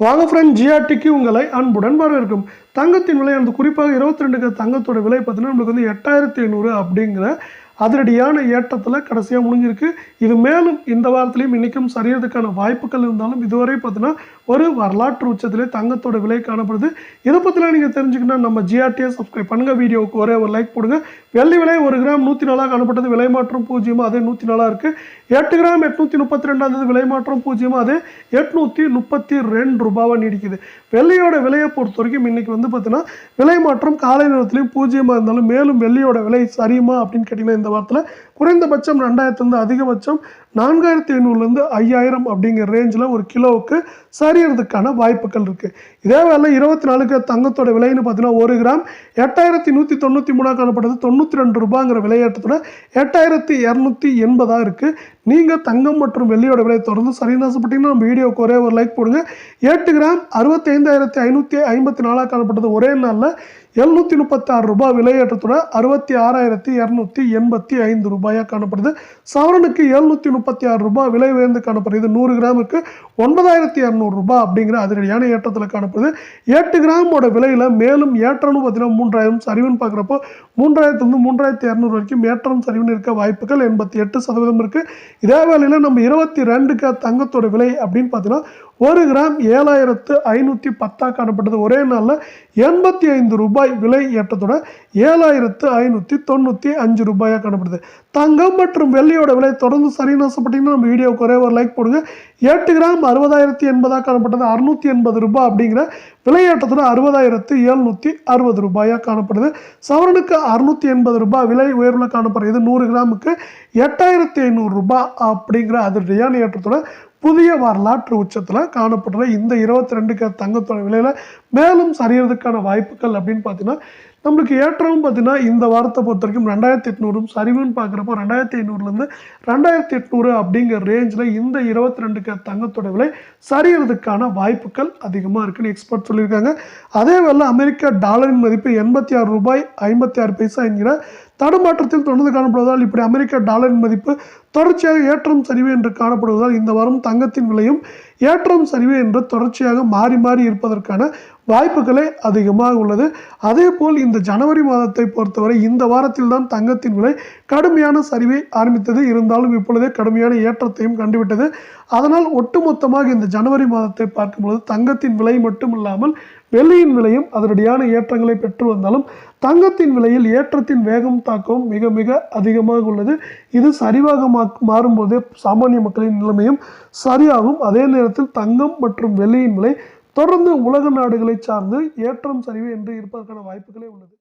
வாங்க ஃப்ரெண்ட் ஜிஆர்டிக்கு உங்களை அன்புடன் வரவேற்கும். தங்கத்தின் விலை அந்த குறிப்பாக இருபத்தி ரெண்டுக்கு தங்கத்தோட விலை பார்த்தீங்கன்னா நம்மளுக்கு வந்து எட்டாயிரத்தி ஐநூறு அப்படிங்கிற அதிரடியான ஏற்றத்தில் கடைசியாக முடிஞ்சிருக்கு. இது மேலும் இந்த வாரத்திலையும் இன்றைக்கும் சரியறதுக்கான வாய்ப்புகள் இருந்தாலும் இதுவரை பார்த்தீங்கன்னா ஒரு வரலாற்று உச்சத்திலே தங்கத்தோட விலை காணப்படுது. இதை பற்றிலாம் நீங்கள் தெரிஞ்சுக்கணும் நம்ம ஜிஆர்டியை சப்ஸ்கிரைப் பண்ணுங்கள் வீடியோவுக்கு ஒரே ஒரு லைக் போடுங்க. வெள்ளி விலை ஒரு கிராம் நூற்றி நாலாக காணப்பட்டது. விலை மாற்றம் பூஜ்ஜியமாக அதே நூற்றி நாலாக இருக்குது எட்டு கிராம் எட்நூற்றி முப்பத்தி ரெண்டாவது விலை மாற்றம் பூஜ்ஜியமாக அதே எட்நூற்றி முப்பத்தி ரெண்டு ரூபாவாக நீடிக்குது. வெள்ளியோட விலையை பொறுத்த வரைக்கும் இன்னைக்கு வந்து பார்த்தீங்கன்னா விலை மாற்றம் காலை நேரத்துலையும் பூஜ்ஜியமாக இருந்தாலும் மேலும் வெள்ளியோட விலை சரியுமா அப்படின்னு கேட்டிங்கன்னா இந்த வாரத்தில் குறைந்தபட்சம் ரெண்டாயிரத்துலேருந்து அதிகபட்சம் நான்காயிரத்தி ஐநூறுலேருந்து ஐயாயிரம் அப்படிங்கிற ரேஞ்சில் ஒரு கிலோவுக்கு சரியறதுக்கான வாய்ப்புகள் இருக்குது இதே வேலை இருபத்தி நாலுக்கு தங்கத்தோட விலைன்னு பார்த்தீங்கன்னா ஒரு கிராம் எட்டாயிரத்தி நூற்றி தொண்ணூற்றி மூணாக காணப்பட்டது தொண்ணூற்றி ரெண்டு ரூபாங்கிற விலையேற்றத்தோட எட்டாயிரத்தி இரநூத்தி எண்பதாக இருக்குது நீங்கள் தங்கம் மற்றும் வெள்ளியோட விலை தொடர்ந்து சரின்னு ஆசைப்பட்டீங்கன்னா நம்ம வீடியோக்கு ஒரே ஒரு லைக் போடுங்க. எட்டு கிராம் அறுபத்தைந்தாயிரத்தி ஐநூற்றி ஐம்பத்தி நாலாக காணப்பட்டது ஒரே நாளில் எழுநூற்றி முப்பத்தி ஆறு ரூபாய் விலையேற்றத்துடன் அறுபத்தி ஆறாயிரத்தி இரநூத்தி எண்பத்தி ஐந்து ரூபாயாக காணப்படுது. சவரனுக்கு எழுநூற்றி முப்பத்தி ஆறு ரூபாய் விலை உயர்ந்து காணப்படுது. இது நூறு கிராமுக்கு ஒன்பதாயிரத்தி இரநூறு ரூபாய் அப்படிங்கிற அதிரடியான ஏற்றத்தில் காணப்படுது. எட்டு கிராமோட விலையில் மேலும் ஏற்றம்னு பார்த்தீங்கன்னா மூன்றாயிரம் சரிவுன்னு பார்க்குறப்போ மூன்றாயிரத்துலேருந்து மூன்றாயிரத்தி இரநூறு வரைக்கும் ஏற்றம் சரிவுன்னு இருக்க வாய்ப்புகள் எண்பத்தி எட்டு சதவீதம் இருக்குது இதே வேளையில் நம்ம இருபத்தி ரெண்டுக்கு தங்கத்தோட விலை அப்படின்னு பார்த்தீங்கன்னா ஒரு கிராம் ஏழாயிரத்து ஐநூற்றி பத்தாக காணப்பட்டது ஒரே நாளில் எண்பத்தி ஐந்து ரூபாய் விலை ஏற்றத்தோட ஏழாயிரத்து ஐநூற்றி தொண்ணூற்றி அஞ்சு ரூபாயாக காணப்படுது. தங்கம் மற்றும் வெள்ளியோட விலை தொடர்ந்து சரின்னு ஆசைப்பட்டீங்கன்னா நம்ம வீடியோவுக்கு ஒரே ஒரு லைக் போடுங்க. எட்டு கிராம் அறுபதாயிரத்தி எண்பதாக காணப்பட்டது. அறுநூற்றி எண்பது ரூபாய் அப்படிங்கிற விலையேற்றத்தோட அறுபதாயிரத்து எழுநூற்றி அறுபது ரூபாயாக காணப்படுது. சவரனுக்கு அறுநூற்றி எண்பது ரூபாய் விலை உயர்வில் காணப்படுகிறது நூறு கிராமுக்கு எட்டாயிரத்தி ஐநூறு ரூபாய் அப்படிங்கிற அதிரடியான ஏற்றத்தோட புதிய வரலாற்று உச்சத்தில் காணப்படுற இந்த இருபத்தி ரெண்டுக்கு தங்கத்தோட விலையில் மேலும் சரியறதுக்கான வாய்ப்புகள் அப்படின்னு பார்த்தீங்கன்னா நம்மளுக்கு ஏற்றமும் பார்த்தீங்கன்னா இந்த வாரத்தை பொறுத்த வரைக்கும் ரெண்டாயிரத்தி எட்நூறும் சரிவுன்னு பார்க்குறப்போ ரெண்டாயிரத்தி ஐநூறுலேருந்து ரெண்டாயிரத்தி எட்நூறு அப்படிங்கிற ரேஞ்சில் இந்த இருபத்தி ரெண்டுக்கு தங்கத்தோட விலை சரியறதுக்கான வாய்ப்புகள் அதிகமாக இருக்குன்னு எக்ஸ்பர்ட் சொல்லியிருக்காங்க. அதே வேளை அமெரிக்க டாலரின் மதிப்பு எண்பத்தி ஆறு ரூபாய் ஐம்பத்தி ஆறு பைசா என்கிற தடுமாற்றத்தில் தொடர்ந்து காணப்படுவதால் இப்படி அமெரிக்க டாலரின் மதிப்பு தொடர்ச்சியாக ஏற்றம் சரிவு என்று காணப்படுவதால் இந்த வாரம் தங்கத்தின் விலையும் ஏற்றம் சரிவு என்று தொடர்ச்சியாக மாறி மாறி இருப்பதற்கான வாய்ப்புகளே அதிகமாக உள்ளது. அதே போல் இந்த ஜனவரி மாதத்தை பொறுத்தவரை இந்த வாரத்தில் தான் தங்கத்தின் விலை கடுமையான சரிவை ஆரம்பித்தது. இருந்தாலும் இப்பொழுதே கடுமையான ஏற்றத்தையும் கண்டுவிட்டது. அதனால் ஒட்டுமொத்தமாக இந்த ஜனவரி மாதத்தை பார்க்கும்பொழுது தங்கத்தின் விலை மட்டும் இல்லாமல் வெள்ளியின் விலையும் அதனடியான ஏற்றங்களை பெற்று வந்தாலும் தங்கத்தின் விலையில் ஏற்றத்தின் வேகம் தாக்கம் மிக மிக அதிகமாக உள்ளது. இது சரிவாக மா மாறும்போது சாமானிய மக்களின் நிலைமையும் சரியாகும். அதே நேரத்தில் தங்கம் மற்றும் வெள்ளியின் விலை தொடர்ந்து உலக நாடுகளை சார்ந்து ஏற்றம் சரிவு என்று இருப்பதற்கான வாய்ப்புகளே உள்ளது.